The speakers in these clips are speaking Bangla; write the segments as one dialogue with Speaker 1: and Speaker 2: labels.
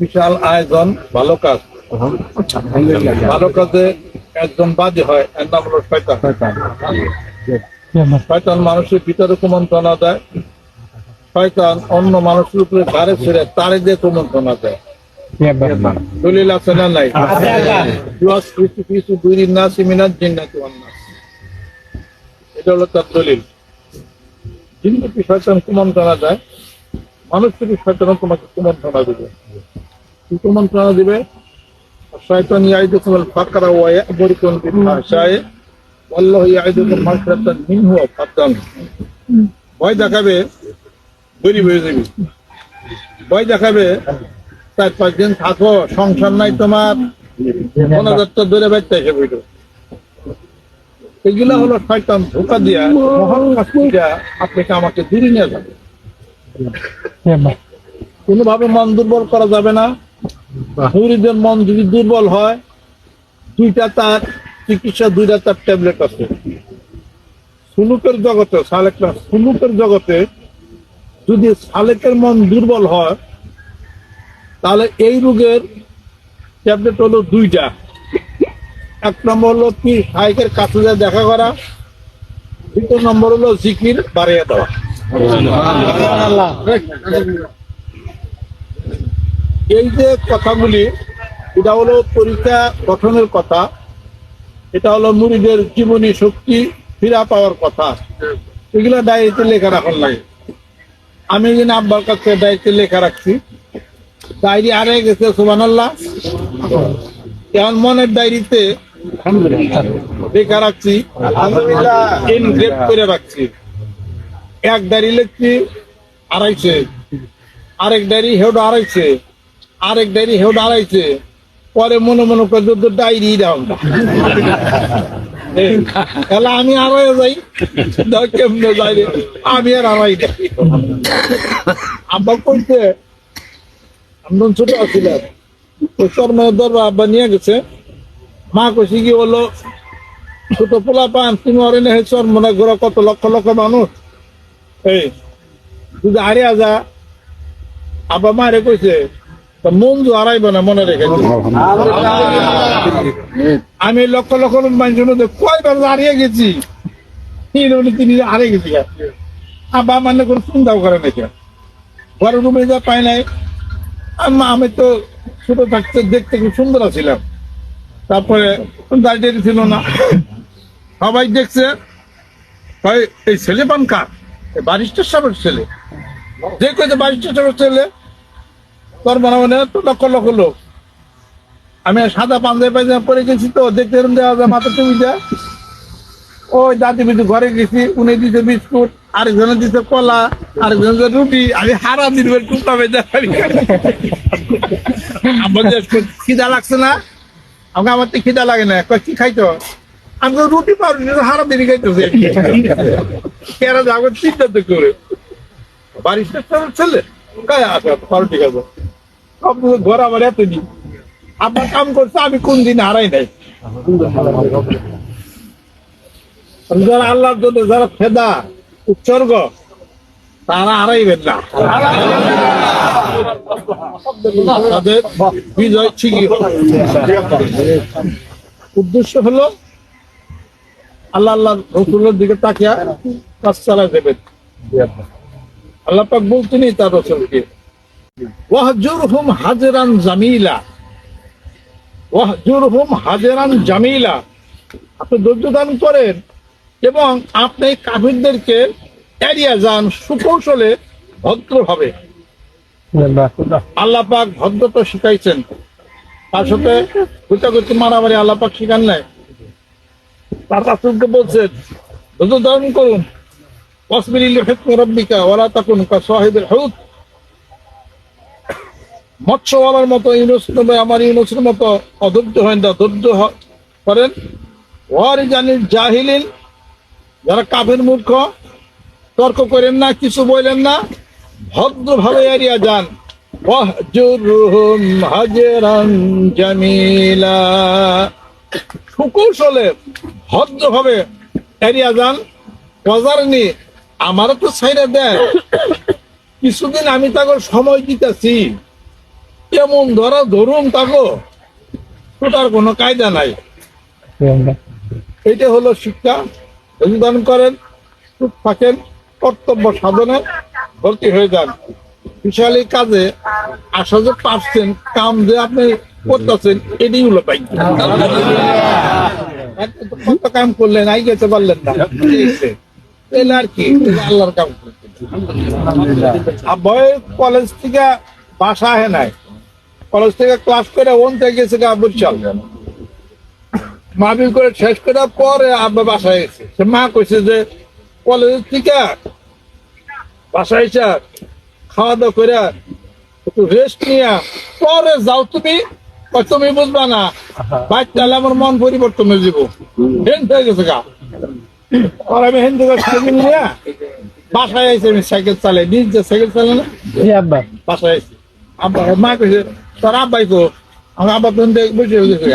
Speaker 1: বিশাল আয়োজন, ভালো কাজ। ভালো কাজে একজন বাদী হয়, এর নাম হলো শয়তান। মানুষের ভিতরে কুমন্ত্রণা দেয়, শয়তান অন্য মানুষের উপরে ঘাড়ে ছেড়ে তারে দিয়ে কুমন্ত্রণা দেয়। দলিল আছে না নাই? এটা হলো তার দলিল। জিন্নাতি শয়তান কুমন্ত্রণা দেয়। মানুষ থেকে শয়তান তোমাকে কুমন্ত্রণা দিবে, কি কুমন্ত্রণা দিবে? শয়তান ইয়াইদুকুম ফাকরা ওয়া মিনহু ভয় দেখাবে, গরিব হয়ে যাবি। ভয় দেখাবে, চার পাঁচ দিন থাকো, সংসার নাই তোমার। পনেরো দূরে বাইতে এসে এগুলা হলো শয়তান ধোকা দিয়া, মহান কাজ আপনাকে আমাকে দূরে নিয়ে যাবে। কোনোভাবে মন দুর্বল করা যাবে না। মুরিদের মন যদি দুর্বল হয় দুইটা তার চিকিৎসা দুইটা তার ট্যাবলেট আছে। সুলুকের জগতে সালেকটা সুলুকের জগতে যদি সালেকের মন দুর্বল হয় তাহলে এই রোগের ট্যাবলেট হলো দুইটা। এক নম্বর হলো কি সাইকের কাছে দেখা করা। দ্বিতীয় নম্বর হলো জিকির বাড়িয়ে দেওয়া। এই যে কথাগুলি, এটা হলো পরীক্ষা গঠনের কথা, এটা হলো মুড়িদের জীবনী শক্তি ফিরা পাওয়ার কথা। এগুলা ডায়েরিতে লেখা রাখার লাগে আমি যেন আব্বার কাছে ডায়েরিতে লেখা রাখছি। ডায়েরি আরে গেছে সুবান আল্লাহ এখন মনের ডায়েরিতে লেখা রাখছি। ইনগ্রেপ করে রাখছি। এক ডায়েরি লিখছি আড়াইছে আরেক ডায়েরি হেউডা আড়াইছে আরেক ডায়েরি হেউডা আড়াইছে পরে মনে মনে করে তো ডায়েরি দাও তাহলে আমি আড়াই যাই। কেমনে যাই আমি আর আড়াই যাই আব্বা কইছে আমি তখন ছোট ওই চরমের দরবার আব্বা নিয়ে গেছে। মা কইছে কি হলো? ছোট পোলা পান তুমি অরে নেহে চরমনে ঘোরা কত লক্ষ লক্ষ মানুষ? এই, যদি হারিয়া যা আব্বা মারে কইছে, তা মঞ্জু হারাইব না, মনে রেখে আমি লক্ষ লক্ষ মানুষের মধ্যে কয়বার হারিয়ে গেছি। তিনি হারিয়ে গেছি আব্বা মানে কোনো চিন্তাও করে নাকি ঘরের রুমে যা পাই নাই। আম্মা, আমি তো ছোট থাকতে দেখতে খুব সুন্দর ছিলাম তারপরে দাঁড়িয়ে ছিল না। সবাই দেখছে এই ছেলে পান কার? ছেলে। যে ছেলে, তোর মনে মনে লক্ষ লক্ষ লোক। আমি সাদা পাঞ্জাবি পাঞ্জাবি পরে গেছি তো, দেখতে এরকম দেওয়া যায়, মাথা টুপি দেয় ওই দাদি বিদু ঘরে গেছি, উনি দিছে বিস্কুট, আরেকজনে দিছে কলা, আরেকজন রুটি, আমি হারা দিন টুকটা বেজা আমার খিদা লাগছে না? আমাকে আমার তো খিদা লাগে না। কি খাইতো আমি রুটি পাউরুটি হারা দিনই খাইতেছি কেরা যাব চিন্তা তো করে। বাড়ির ছেলে। কায় আসা পাউরুটি খাব সব ঘর আমার এত কাম করছে, আমি কোন দিন হারাই নাই। যারা আল্লাহর জন্য যারা ফেদা, উৎসর্গ, তারা হারাইবেন না। তাদের বিজয় ঠিকই। উদ্দেশ্য হলো আল্লাহ আল্লাহ রসুলের দিকে তাকিয়া কাজ চালাই দেবেন। আল্লাহ পাক বলতেনি তার রসুলকে, ওয়াহজুরহুম জামিলা জামিলা। আপনি ধৈর্য দান করেন এবং আপনি কাফিরদেরকে এড়িয়ে যান, সুকৌশলে ভদ্রভাবে আল্লাহ পাক ভদ্রতা শিখাইছেন। তার সাথে মারামারি আল্লাহ পাক শিখান নাই। রাসূলকে ধারণ করুন। রাব্বিকা তাকুন হুত মৎস্যওয়ালার মতো, ইউনুস আমার ইউনুসের মতো অধৈর্য হয় না, ধৈর্য করেন। ওয়ারি জাহিলিন, যারা কাফের মূর্খ, তর্ক করেন না, কিছু বলেন না, ভদ্রভাবে এড়িয়ে যান। ওয়াহজুরহুম হাজরান জামিলা। সুকৌশলে ভদ্রভাবে এড়িয়ে যান কজারনি আমারও তো ছাইরা দেয় কিছুদিন আমি তাকে সময় দিতেছি। এমন ধরা ধরুন তাকো, ওটার কোনো কায়দা নাই। এটা হলো শিক্ষা, অভিধান করেন থাকেন, কর্তব্য সাধনে ভর্তি হয়ে যান। বিশালী কাজে আসা যে পারছেন, কাম যে আপনি করতেছেন, এটাই হলো কত কাম করলেন, আই পারলেন না। আর কি, আল্লাহর কাম কলেজ থেকে বাসা আহে নাই। কলেজ থেকে ক্লাস করে ওন থেকে গেছে বুঝছাল মাহবিল করে শেষ করার পরে আব্বা বাসায় এসে সে মা কইছে যে কলেজ থেকে বাসায় এসে খাওয়া দাওয়া করে একটু রেস্ট নিয়ে পরে যাও তুমি তুমি বুঝবা না? বাচ্চা আমার মন পরিবর্তন হয়ে যাব। হেন হয়ে গেছে গা। আর আমি হেন থেকে সাইকেল নিয়ে বাসায় আইসি আমি সাইকেল চালাই। নিজে সাইকেল চালাই না?
Speaker 2: আব্বা।
Speaker 1: বাসায় আইসি আব্বা মা কইছে তোর আব্বাই কো আমার আব্বা তো দেখ বুঝে গেছে।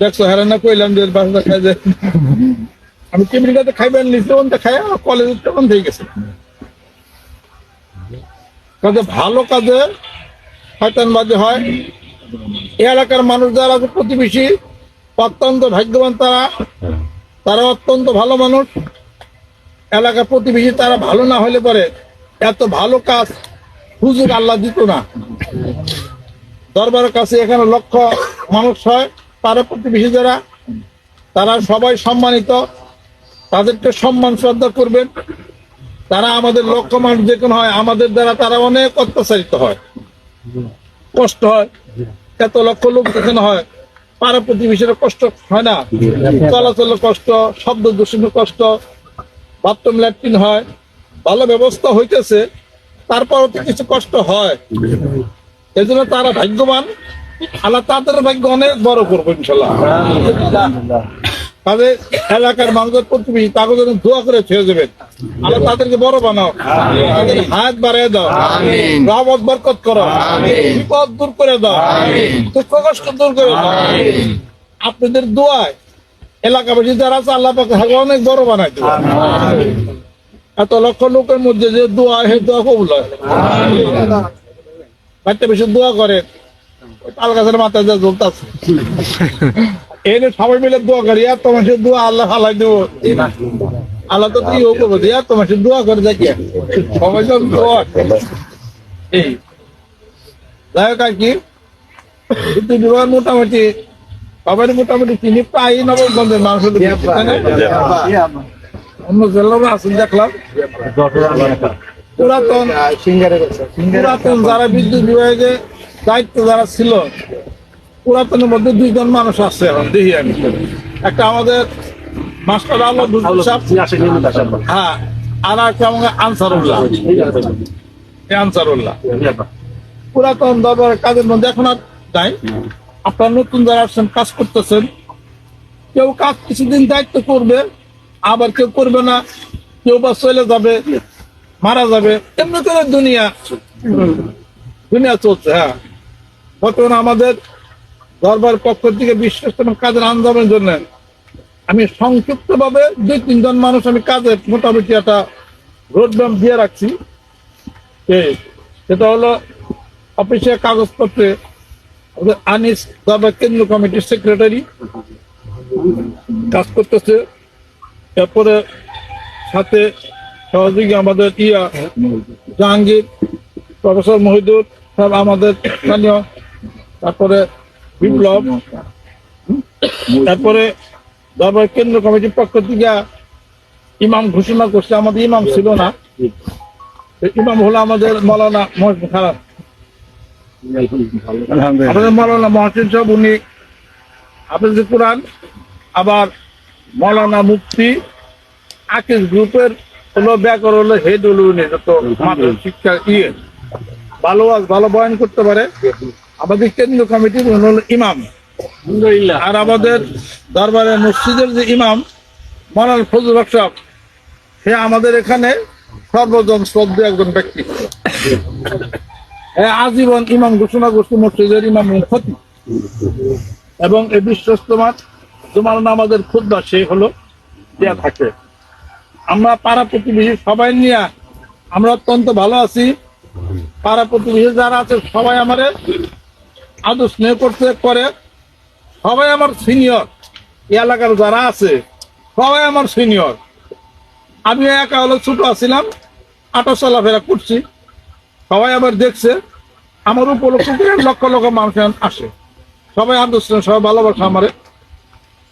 Speaker 1: দেখছ হেরান না কইলাম যে বাসা খাই যে আমি কেমরিকাতে খাইবেন নিচে ওনটা খাই কলেজ তখন থেকে গেছে। কাজে ভালো কাজে শয়তানবাদী হয়। এই এলাকার মানুষ যারা আছে, প্রতিবেশী, অত্যন্ত ভাগ্যবান তারা। তারা অত্যন্ত ভালো মানুষ। এলাকার প্রতিবেশী তারা ভালো না হলে পরে এত ভালো কাজ হুজুর আল্লাহ দিত না। দরবারের কাছে এখানে লক্ষ মানুষ হয়, তারা প্রতিবেশী যারা, তারা সবাই সম্মানিত। তাদেরকে সম্মান, শ্রদ্ধা করবেন। তারা আমাদের লক্ষ্য মানুষ যে কোনো হয়, আমাদের দ্বারা তারা অনেক অত্যাচারিত হয়। কষ্ট হয়। এত লক্ষ লোক যেখানে হয় পাড়া প্রতিবেশীরা কষ্ট হয় না। চলাচলের কষ্ট শব্দ দূষণের কষ্ট বাথরুম ল্যাট্রিন হয় ভালো ব্যবস্থা হইতেছে তারপরও তো কিছু কষ্ট হয়। এই জন্য তারা ভাগ্যবান। আল্লাহ তাদের ভাগ্য অনেক বড় করব ইনশাল্লাহ। তাদের এলাকার মানুষের প্রতিবেশী তাকে যেন দোয়া করে ছেড়ে দেবেন। আল্লাহ তাদেরকে বড় বানাও। তাদের হাত বাড়িয়ে দাও। রহমত বরকত করো। বিপদ দূর করে দাও। দুঃখ কষ্ট দূর করে দাও। আপনাদের দোয়ায় এলাকাবাসী যারা আছে আল্লাহ পাকে অনেক বড় বানাই দেবে। এত লক্ষ লোকের মধ্যে যে দোয়া হে দোয়া কবুল হয়। বাচ্চা বেশি দোয়া করে তাল গাছের মাথায় যা জ্বলতাছে এনে সবাই মিলে দোয়া করি আর তোমার সে দোয়া আল্লাহ ফালাই দেবো। আল্লাহ তো তুই ও করব দিয়া তোমার সে দোয়া করে দেখি সবাই যখন দোয়া। এই। যাই হোক আর কি কিন্তু বিবাহ মোটামুটি সবাই মোটামুটি চিনি প্রায় নবগঞ্জের মানুষ অন্য জেলারও আছেন দেখলাম। পুরাতন পুরাতন যারা বিদ্যুৎ বিভাগে দায়িত্ব যারা ছিল পুরাতনের মধ্যে দুইজন মানুষ আছে এখন দেখি আমি। একটা আমাদের মাস্টার আলো হ্যাঁ আর একটা আমাকে আনসারুল্লাহ। আনসারুল্লাহ। পুরাতন দরবারের কাজের মধ্যে এখন আর নাই। আপনার নতুন যারা আসছেন কাজ করতেছেন কেউ কাজ কিছুদিন দায়িত্ব করবে আবার কেউ করবে না কেউ বা চলে যাবে মারা যাবে এমনি করে দুনিয়া দুনিয়া চলছে হ্যাঁ। বর্তমানে আমাদের দরবার পক্ষ থেকে বিশ্বস্ত কাজের আন্দোলনের জন্য। আমি সংক্ষিপ্ত ভাবে দুই তিনজন মানুষ আমি কাজের মোটামুটি একটা রোডম্যাপ দিয়ে রাখছি। সেটা হলো অফিসের কাগজপত্রে আনিস দরবার কেন্দ্র কমিটির সেক্রেটারি কাজ করতেছে। এরপরে সাথে সহযোগী আমাদের ইয়া জাহাঙ্গীর, প্রফেসর মহিদুর সব আমাদের স্থানীয়। তারপরে বিপ্লব। তারপরে দরবার কেন্দ্র কমিটির পক্ষ থেকে ইমাম ঘোষণা করছে আমাদের ইমাম ছিল না। ইমাম হলো আমাদের মৌলানা মহসিন খারাপ আমাদের মৌলানা মহসিন সাহেব উনি হাফেজ কোরআন আবার মৌলানা মুফতি আকিস গ্রুপের হলো ব্যাকর হলো হেড হলো উনি যত শিক্ষা ইয়ে। ভালো ভালো বয়ান করতে পারে। আমাদের কেন্দ্রীয় কমিটির উনি হলো ইমাম। আর আমাদের দরবারের মসজিদের যে ইমাম মৌলানা ফজল হক সাহেব সে আমাদের এখানে সর্বজন শ্রদ্ধেয় একজন ব্যক্তি। আজীবন ইমাম ঘোষণা করছে মসজিদের ইমাম ক্ষতি এবং এ বিশ্বস্ত মাছ তোমার আমাদের খুদ্া সে হলো দেয়া থাকে। আমরা পাড়া প্রতিবেশী সবাই নিয়ে আমরা অত্যন্ত ভালো আছি। পাড়া প্রতিবেশী যারা আছে সবাই আমারে আদর স্নেহ করতে করে সবাই আমার সিনিয়র এলাকার যারা আছে, সবাই আমার সিনিয়র আমি একা হলো ছোট আছিলাম আটো চলাফেরা করছি। সবাই আবার দেখছে, আমার উপলক্ষে লক্ষ লক্ষ মানুষ আসে। সবাই স্নেহ, সবাই ভালোবাসা আমারে।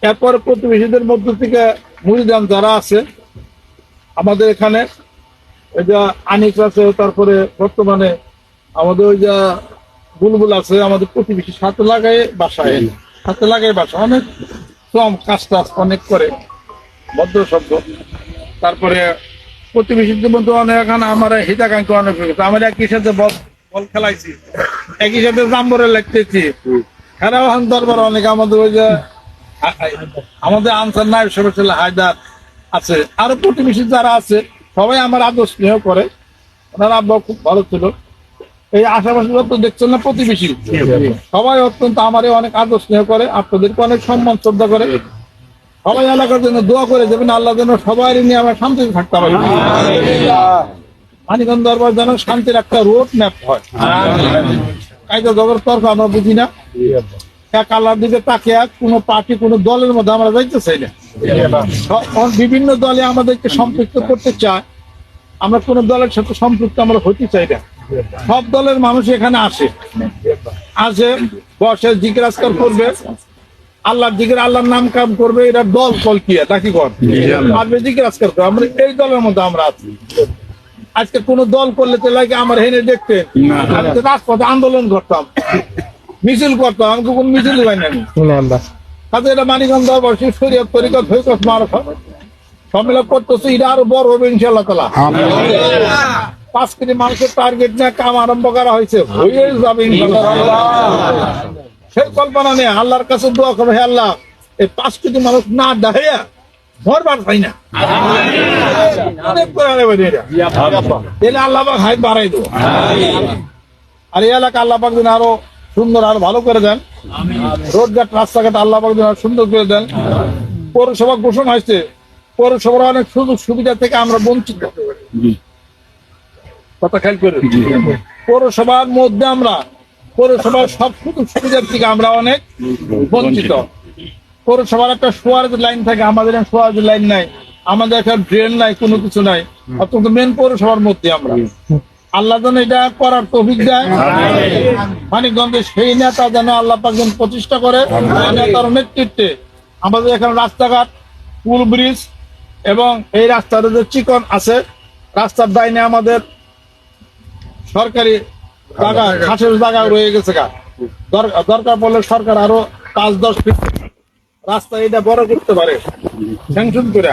Speaker 1: এরপরে প্রতিবেশীদের মধ্য থেকে মুড়িদান যারা আছে, আমাদের এখানে ওই যে আনিস আছে, তারপরে বর্তমানে আমাদের ওই যে বুলবুল আছে, আমাদের প্রতিবেশী সাথে লাগাই বাসায় সাথে লাগাই বাসা, অনেক কম কাজ টাজ অনেক করে, ভদ্র শব্দ তারপরে প্রতিবেশীদের মধ্যে অনেক, এখন আমার হিতাকাঙ্ক্ষী অনেক আমার একই সাথে বল বল খেলাইছি। একই সাথে জাম্বরে লাগতেছি খেলাও এখন দরবার অনেক, আমাদের ওই যে, আমাদের আনসার নাই সবাই ছেলে, হায়দার আছে। আরও প্রতিবেশী যারা আছে, সবাই আমার আদর স্নেহ করে। ওনার আব্বা খুব ভালো ছিল। এই আশেপাশে যত দেখছেন না প্রতিবেশী। সবাই অত্যন্ত আমারে অনেক আদর স্নেহ করে আপনাদেরকে অনেক সম্মান, শ্রদ্ধা করে। সবাই এলাকার জন্য দোয়া করে দেবেন আল্লাহ যেন সবাই নিয়ে আমরা শান্তিতে থাকতে পারি। মানিকগঞ্জ দরবার যেন শান্তির একটা রোড ম্যাপ হয়। কায়দা জগর তর্ক আমরা বুঝি না। এক আল্লাহর দিকে তাকিয়ে কোনো পার্টি, কোনো দলের মধ্যে আমরা যাইতে চাই না। বিভিন্ন দলে আমাদেরকে সম্পৃক্ত করতে চায়। আমরা কোন দলের সাথে সম্পৃক্ত আমরা হতে চাই না। সব দলের মানুষ এখানে আসে। আসে বসে জিজ্ঞাসকার করবে। আল্লাহর জিজ্ঞের আল্লাহর নাম কাম করবে। এটা দল কল কি নাকি কর? আসবে জিজ্ঞাসকার করবে। আমরা এই দলের মধ্যে আমরা আছি। আজকে কোন দল করলে তো লাগে আমার হেনে দেখতে। রাজপথে আন্দোলন করতাম। মিছিল করতাম। আমাকে কোন মিছিল হয় না কাজে এটা দরবার শিব শরীয়ত তরিকত মারফা সম্মেলন করতেছে এটা আরও বড় হবে ইনশাল্লাহ তালা। পাঁচ কোটি মানুষের টার্গেট নিয়ে কাম আরম্ভ করা হয়েছে। হয়ে যাবে সেই কল্পনা নেই আল্লাহর কাছে দোয়া করবে আল্লাহ, এই পাঁচ কোটি মানুষ না দেন। পৌরসভা ঘোষণা হয়েছে, পৌরসভার অনেক সুযোগ সুবিধা থেকে আমরা বঞ্চিত কথা খেয়াল করে। পৌরসভার মধ্যে আমরা পৌরসভার সব সুযোগ সুবিধার থেকে আমরা অনেক বঞ্চিত। পৌরসভার একটা সোয়ারেজ লাইন থাকে আমাদের সোয়ারেজ লাইন নাই আমাদের একটা ড্রেন নাই কোনো কিছু নাই অত্যন্ত মেন পৌরসভার মধ্যে আমরা। আল্লাহ যেন এটা করার তৌফিক দেয়। মানিকগঞ্জের সেই নেতা যেন আল্লাহ পাক প্রতিষ্ঠা করে নেতার নেতৃত্বে আমাদের এখানে রাস্তাঘাট পুল ব্রিজ এবং এই রাস্তার যে চিকন আছে রাস্তার ডাইনে আমাদের সরকারি জায়গা ঘাসের জায়গা রয়ে গেছে গা। দরকার পড়লে সরকার আরও পাঁচ দশ ফিট রাস্তা এটা বড় করতে পারে। স্যাংশন করে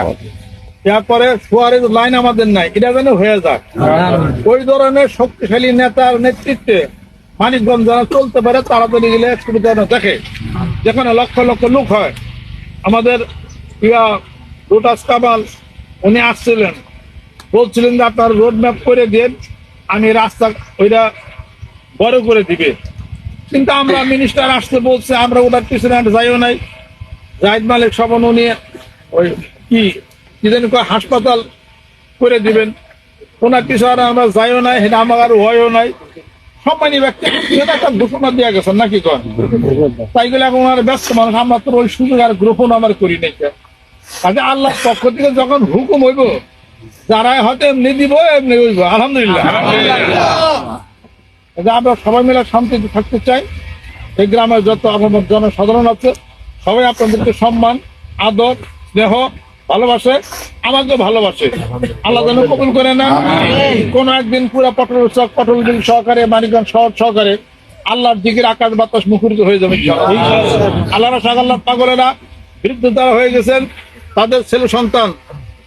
Speaker 1: তারপরে সোয়ারেজ লাইন আমাদের নাই এটা যেন হয়ে যাক ওই ধরনের শক্তিশালী নেতার নেতৃত্বে মানিকগঞ্জ যারা চলতে পারে তাড়াতাড়ি গেলে যেন দেখে। যেখানে লক্ষ লক্ষ লোক হয় আমাদের ইয়া রোটাস কামাল উনি আসছিলেন। বলছিলেন যে আপনার রোড ম্যাপ করে দিন। আমি রাস্তা ওইটা বড় করে দিবে। কিন্তু আমরা মিনিস্টার আসতে বলছে, আমরা ওটার পিছনে আর যাইও নাই। জাহিদ মালিক সবন উনি ওই কি কি হাসপাতাল করে দিবেন। ওনার আর আমরা যাইও নাই, সেটা আমার আর হয়ও নাই। সম্মানী ব্যক্তি একটা ঘোষণা দেওয়া গেছেন নাকি কন তাই গেলে এখন ওনার ব্যস্ত মানুষ, আমরা তো ওই সুযোগ আর গ্রহণ আমার করি নাই। কাজে আল্লাহ পক্ষ থেকে যখন হুকুম হইব যারা হয়তো এমনি দিব এমনি হইব। আলহামদুলিল্লাহ। আমরা সবাই মিলে শান্তিতে থাকতে চাই। এই গ্রামের যত আমার জনসাধারণ আছে সবাই আপনাদেরকে সম্মান আদর স্নেহ ভালোবাসে আমাকে ভালোবাসে। আল্লাহ যেন কবুল করে না কোন একদিন পুরা পটল চক পটল দিন সহকারে মানিকগঞ্জ শহর সহকারে আল্লাহর দিকের আকাশ বাতাস মুখরিত হয়ে যাবে আল্লাহ সাগাল্লাহ পাগলেরা বৃদ্ধ তারা হয়ে গেছেন তাদের ছেলে সন্তান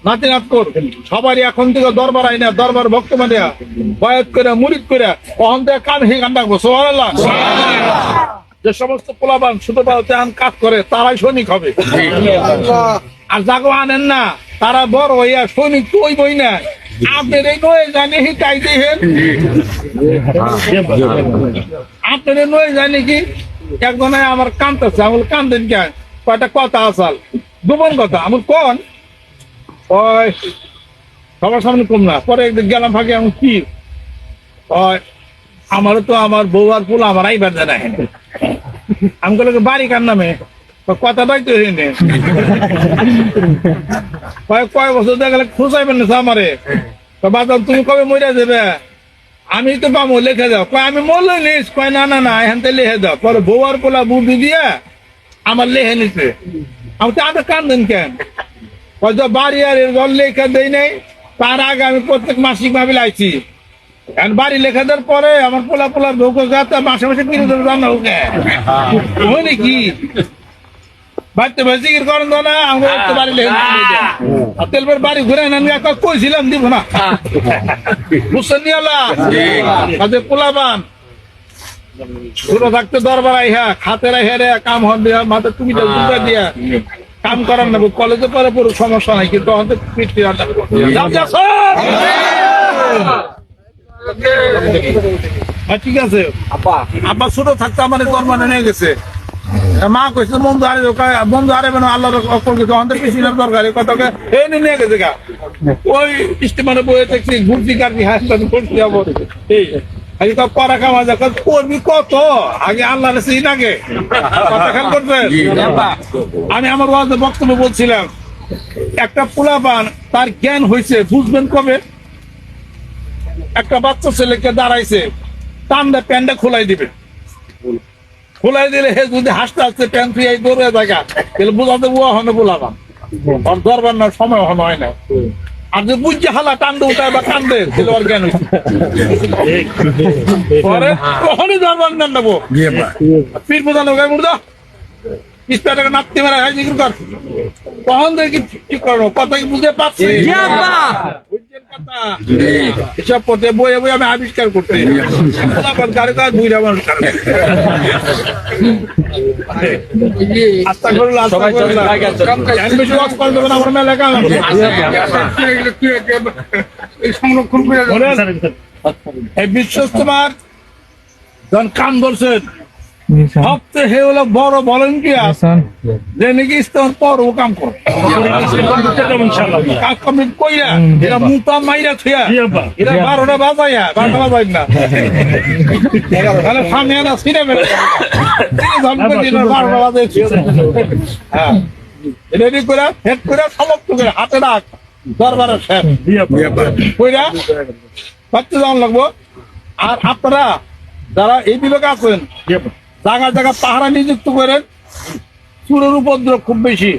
Speaker 1: নাতি নাতকর সবারই এখন থেকে দরবার আইনা, দরবার ভক্ত মানিয়া বয়াত করে মুরিদ করে কখন থেকে কান হি গান ডাকবো যে সমস্ত পোলাবান শুধু তেহান কাজ করে, তারাই সৈনিক হবে। আর যাগো আনেন না, তারা বড় হইয়া সৈনিক তো ওই বই না। আপনার এই নয় জানে হি তাই দেখেন? আপনার নয় জানে কি? একজনে আমার কান্দতেছে আমার কান্দেন কেন? কয়টা কথা আসাল? দুবন কথা আমার কোন? ওই, সবার সামনে কম না। পরে একদিন গেলাম ফাঁকে আমি কি? কয় আমারও তো আমার বউ আর ফুল আমার আইবার জানা হেন আমি বলে বাড়ি কার নামে? কথা বাই তো হেনে কয় কয় বছর দেখলে খুঁজাইবেন না আমারে। বাজার তুমি কবে মরে যাবে আমি তো পাবো লিখে দাও। কয়, আমি মরলে নিস। কয়, না না না, এখান থেকে লিখে দাও। পরে বউ আর পোলা বুদ্ধি দিয়ে আমার লেখে নিছে। আমি তো আগে কান্দেন কেন? হয়তো বাড়ি আর ঘর লেখা দেই নাই তার আগে আমি প্রত্যেক মাসিক ভাবে লাইছি। এখন বাড়ি লেখা দেওয়ার পরে আমার পোলা পোলার ভোগ যাতে মাসে মাসে কিনে দেবে জানা ওকে হয়। নাকি? বাড়িতে বেশি কি করেন তো না আমাকে একটু বাড়ি লেখা দিয়ে দেন। আর তেলবের বাড়ি ঘুরে কইছিলাম দিব না। বুঝছেন নি আল্লাহ? কাজে পোলাবান। ছোট থাকতে দরবার আইহা খাতে রাইহা রে কাম হন দিয়া মাথা তুমি দিয়া। কাম করার নেব কলেজে পরে পুরো সমস্যা নাই কিন্তু! হ্যাঁ, ঠিক আছে? আব্বা ছোট থাকতে আমার দরবারে নিয়ে গেছে। মা কইছে বন্ধু আরে বন্ধু আরে বেন আল্লাহর অকল কিছু আমাদের পিছিয়ে দরকার কথাকে এই নিয়ে নিয়ে গেছে গা। ওই স্টিমারে বয়ে দেখছি ঘুরছি কাটছি হাসপাতাল করছি যাব এই। আগে তো পড়া কামা যখন করবি কত? আগে আল্লাহ রেসে আগে। কথা খেয়াল করবেন? আমি আমার ওয়াজে বক্তব্য বলছিলাম একটা পোলাপান তার জ্ঞান হয়েছে বুঝবেন কবে? একটা বাচ্চা ছেলেকে দাঁড়াইছে টান্ডা প্যান্ডা খোলাই দিবে। খোলাই দিলে হে যদি হাসতে হাসতে প্যান্ট ফিয়াই দৌড়ে জায়গা তাহলে বোঝাতে বুয়া হনে ওর দরবার না সময় হন হয় না। আর যদি বুঝছে হালা টান্ডে উঠায় বা কান্দে তাহলে ওর জ্ঞান হয়েছে পরে কখনই না নেব পীর প্রধান ওকে মুর্দা ইস্তাটাকে নাপতে মেরা হয় জিজ্ঞেস কর কখন দেখি ঠিক করো কথা কি বুঝতে পারছি বুঝছেন কথা এসব পথে বইয়ে বই আমি আবিষ্কার করতে গাড়ি কাজ বুঝে আমার আস্তা করল আস্তা করল আমি বেশি ওয়াজ করে দেবেন আমার মেলা কাম
Speaker 2: সংরক্ষণ করে
Speaker 1: যখন কান ধরছেন সবচেয়ে হলো বড় ভলেন্টিয়ার যে নাকি ইস্তেমার পর ও কাম করে। কাজ কমপ্লিট কইরা এরা মুতা মাইরা থুয়া। এরা বারোটা বাজাইয়া বারোটা বাজাই না। তাহলে সামনে না সিনে মেরে বারোটা বাজাই হ্যাঁ। রেডি করে হেড করে সমাপ্ত করে হাতে ডাক। দরবারে শেষ। কইরা বাচ্চা যাওয়ান লাগবো। আর আপনারা যারা এই বিভাগে আছেন জায়গা জায়গা পাহারা নিযুক্ত করেন। চুরের উপদ্রব খুব বেশি।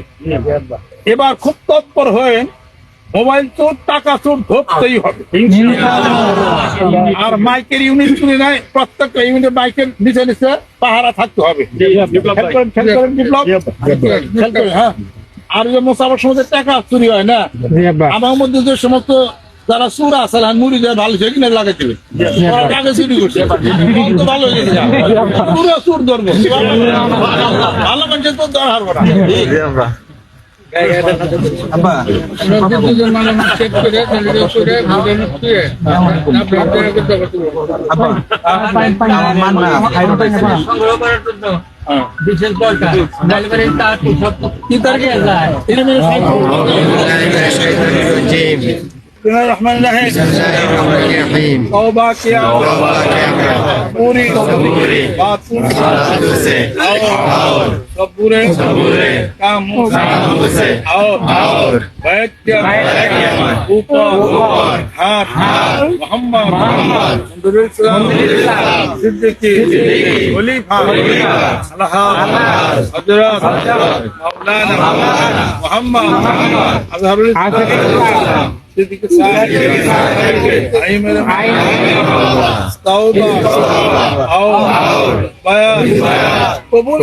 Speaker 1: এবার খুব তৎপর হয়ে মোবাইল চোর টাকা চোর ধরতেই হবে। আর মাইকের ইউনিট চুরি নাই প্রত্যেকটা ইউনিটের মাইকের নিচে নিচে পাহারা থাকতে হবে। হ্যাঁ। আর যে মোসাফার সময় টাকা চুরি হয় না আমার মধ্যে যে সমস্ত যারা সুর আছে আর মুড়ি দেয় ভালো সে কিনে লাগাই দিবে টাকা চুরি করছে ভালো হয়ে গেছে পুরো সুর ধরবো ভালো মানুষের তো দর হারবো না
Speaker 2: মানুষ بسم الله الرحمن الرحيم بسم
Speaker 3: الله الرحمن الرحيم توبہ کیا توبہ کیا
Speaker 1: پوری پوری بات سن صلات سے اور صبورے صبورے کام کام سے اور اور بیٹھ کیا بیٹھ کیا اوپر اوپر ہاتھ ہاتھ محمد محمد الحمدللہ صدیقی صدیقی ولی فاضل اللہ حضرات مولانا محمد اظہر الاسلام صدیق صاحب عیم توبہ اور بیان قبول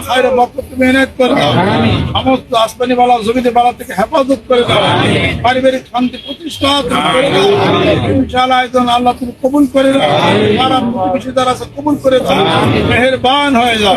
Speaker 1: খায়রে বক্তব্য তুমি এনায়েত করে দাও। সমস্ত আসমানি বালা জমিনে বালা থেকে হেফাজত করে দাও। পারিবারিক শান্তি প্রতিষ্ঠা করে দাও। ইনশাআল্লাহ একজন আল্লাহ তুমি কবুল করে দাও সারা প্রতিবেশী দ্বারা কবুল করে দাও। মেহেরবান হয়ে যাও।